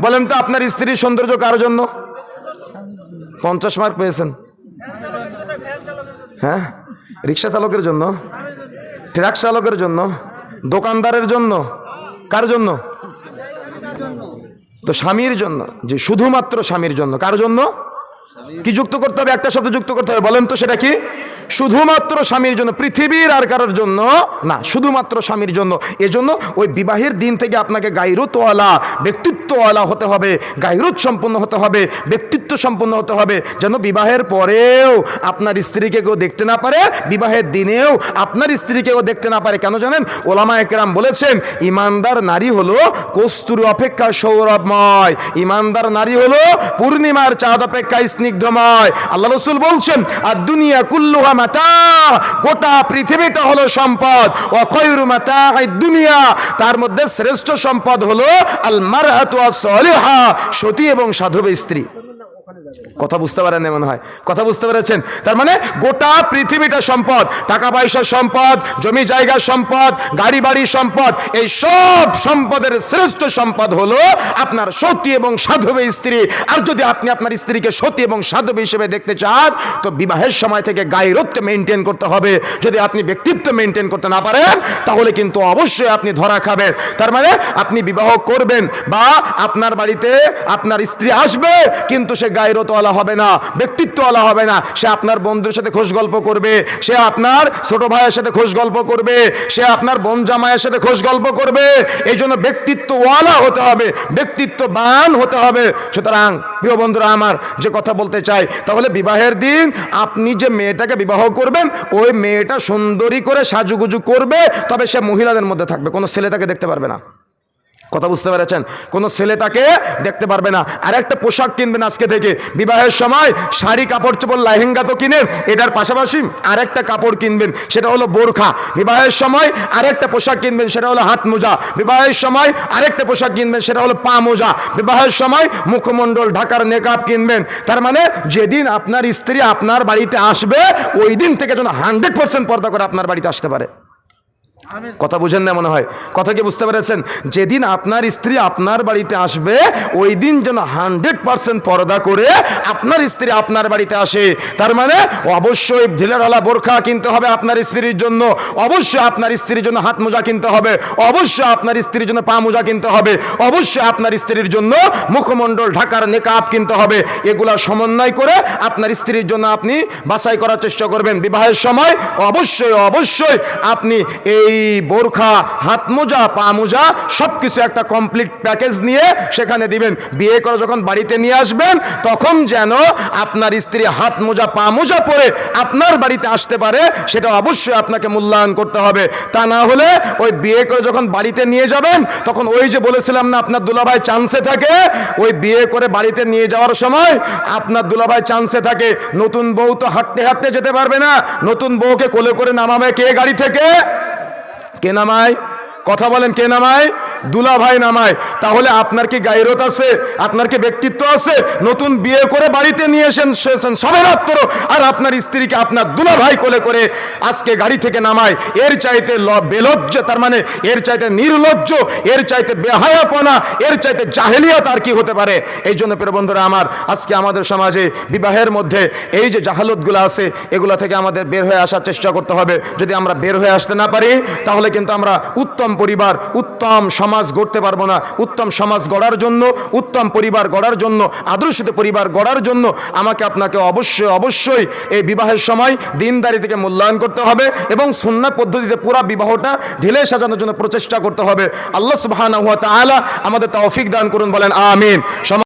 বলেন তো আপনার স্ত্রীর সৌন্দর্য কার জন্য? পঞ্চাশ মার্ক পেয়েছেন। হ্যাঁ? রিক্সা চালকের জন্য? ট্রাক চালকের জন্য? দোকানদারের জন্য? কার জন্য? তো স্বামীর জন্য। যে শুধুমাত্র স্বামীর জন্য। কার জন্য? কি যুক্ত করতে হবে? একটা শব্দ যুক্ত করতে হবে। বলেন তো সেটা কি? শুধুমাত্র স্বামীর জন্য। পৃথিবীর আর কারোর জন্য না, শুধুমাত্র স্বামীর জন্য। এজন্য ওই বিবাহের দিন থেকে আপনাকে গাইরুতওয়ালা ব্যক্তিত্বওয়ালা হতে হবে গাইরুত সম্পন্ন হতে হবে, ব্যক্তিত্ব সম্পন্ন হতে হবে। যেন বিবাহের পরেও আপনার স্ত্রীকে কেউ দেখতে না পারে, বিবাহের দিনেও আপনার স্ত্রীকে কেউ দেখতে না পারে। কেন জানেন? ওলামা একরাম বলেছেন, ইমানদার নারী হলো কস্তুরি অপেক্ষা সৌরভময়। ইমানদার নারী হলো পূর্ণিমার চাঁদ অপেক্ষা স্নিগ্ধময়। আল্লাহ রসুল বলছেন আর দুনিয়া কুল্লুহা মাতা, গোটা পৃথিবীটা হলো সম্পদ। অখয়রু মাতা দুনিয়া। তার মধ্যে শ্রেষ্ঠ সম্পদ হলো আল সলিহা সতী এবং সাধবে স্ত্রী। কথা বুঝতে পারেন মনে হয়। কথা বুঝতে পেরেছেন? তার মানে গোটা পৃথিবীটা সম্পদ, টাকা পয়সার সম্পদ, জমি জায়গার সম্পদ, গাড়ি বাড়ির সম্পদ, এই সব সম্পদের শ্রেষ্ঠ সম্পদ হলো আপনার সতী এবং সাধব স্ত্রী। আর যদি আপনি আপনার স্ত্রীকে সতী এবং সাধব হিসেবে দেখতে চান, তো বিবাহের সময় থেকে গায়রতকে মেনটেন করতে হবে। যদি আপনি ব্যক্তিত্ব মেনটেন করতে না পারেন, তাহলে কিন্তু অবশ্যই আপনি ধরা খাবেন। তার মানে আপনি বিবাহ করবেন বা আপনার বাড়িতে আপনার স্ত্রী আসবে, কিন্তু সে গায়রতওয়ালা হবে না ব্যক্তিত্বওয়ালা হবে না। সে আপনার বন্ধুর সাথে খোঁজ গল্প করবে, সে আপনার ছোট ভাইয়ের সাথে খোঁজ গল্প করবে, সে আপনার বোন জামাইয়ের সাথে খোঁজ গল্প করবে। এই জন্য ব্যক্তিত্বওয়ালা হতে হবে, ব্যক্তিত্ববান হতে হবে। সুতরাং, প্রিয় বন্ধুরা আমার, যে কথা বলতে চাই, তাহলে বিবাহের দিন আপনি যে মেয়েটাকে বিবাহ করবেন, ওই মেয়েটা সুন্দরী করে সাজুগুজু করবে, তবে সে মহিলাদের মধ্যে থাকবে, কোনো ছেলে তাকে দেখতে পারবে না। কথা বুঝতে পেরেছেন? কোনো ছেলে তাকে দেখতে পারবে না। আর একটা পোশাক কিনবেন আজকে থেকে। বিবাহের সময় শাড়ি, কাপড়, চোপড়, লেহেঙ্গা তো কিনেন, এটার পাশাপাশি আরেকটা কাপড় কিনবেন, সেটা হলো বোরখা। বিবাহের সময় আরেকটা পোশাক কিনবেন, সেটা হলো হাত মোজা। বিবাহের সময় আরেকটা পোশাক কিনবেন, সেটা হলো পা মোজা। বিবাহের সময় মুখমণ্ডল, ঢাকার নেকাব কিনবেন। তার মানে যেদিন আপনার স্ত্রী আপনার বাড়িতে আসবে, ওই দিন থেকে যেন হান্ড্রেড পার্সেন্ট পর্দা করে আপনার বাড়িতে আসতে পারে। কথা বুঝেন না মনে হয়। কথা কি বুঝতে পেরেছেন? যেদিন আপনার স্ত্রী আপনার বাড়িতে আসবে, ওই দিন যেন হান্ড্রেড পার্সেন্ট পর্দা করে আপনার স্ত্রী আপনার বাড়িতে আসে। তার মানে অবশ্যই ঢিলেরওয়ালা বোরখা কিনতে হবে আপনার স্ত্রীর জন্য। অবশ্যই আপনার স্ত্রীর জন্য হাত মোজা কিনতে হবে। অবশ্যই আপনার স্ত্রীর জন্য পা মোজা কিনতে হবে। অবশ্যই আপনার স্ত্রীর জন্য মুখমণ্ডল, ঢাকার নেকাপ কিনতে হবে। এগুলা সমন্বয় করে আপনার স্ত্রীর জন্য আপনি বাছাই করার চেষ্টা করবেন। বিবাহের সময় অবশ্যই অবশ্যই আপনি এই বোরখা হাত মোজা পা মোজা সব কিছু একটা কমপ্লিট প্যাকেজ নিয়ে সেখানে দিবেন। বিয়ে করে যখন বাড়িতে নিয়ে আসবেন, তখন যেন আপনার স্ত্রী হাত মোজা পা মোজা পরে আপনার বাড়িতে আসতে পারে, সেটা অবশ্যই আপনাকে মূল্যায়ন করতে হবে। তা না হলে ওই বিয়ে করে যখন বাড়িতে নিয়ে যাবেন, তখন ওই যে বলেছিলাম না, আপনার দুলাভাই চান্সে থাকে, ওই বিয়ে করে বাড়িতে নিয়ে যাওয়ার সময় আপনার দুলাভাই চান্সে থাকে। নতুন বউ তো হাঁটতে হাঁটতে যেতে পারবে না, নতুন বউকে কোলে করে নামাবে কে গাড়ি থেকে? কে নামায়? কথা বলেন কে নামায়? দুলা ভাই নামায়। তাহলে আপনার কি গাইরত আছে? আপনার কি ব্যক্তিত্ব আছে? নতুন বিয়ে করে বাড়িতে নিয়ে এসেন, এসেছেন সবে রাত্র আর আপনার স্ত্রীকে আপনার দুলা ভাই কোলে করে আজকে গাড়ি থেকে নামায়। এর চাইতে বেলজ্জ, তার মানে এর চাইতে নির্লজ্জ, এর চাইতে বেহায়াপনা, এর চাইতে জাহেলিয়াত আর কি হতে পারে? এই জন্য বন্ধুরা আমার, আজকে আমাদের সমাজে বিবাহের মধ্যে এই যে জাহালতগুলো আছে, এগুলো থেকে আমাদের বের হয়ে আসার চেষ্টা করতে হবে। যদি আমরা বের হয়ে আসতে না পারি, তাহলে কিন্তু আমরা উত্তম পরিবার, উত্তম সমাজ গড়তে পারব না। উত্তম সমাজ গড়ার জন্য, উত্তম পরিবার গড়ার জন্য, আদর্শিত পরিবার গড়ার জন্য আমাকে আপনাকে অবশ্যই অবশ্যই এই বিবাহের সময় দিনদারি থেকে মূল্যায়ন করতে হবে এবং সুন্না পদ্ধতিতে পুরো বিবাহটা ঢিলে সাজানোর জন্য প্রচেষ্টা করতে হবে। আল্লাহ তাআলা আমাদের তৌফিক দান করুন, বলেন আমিন। সমাজ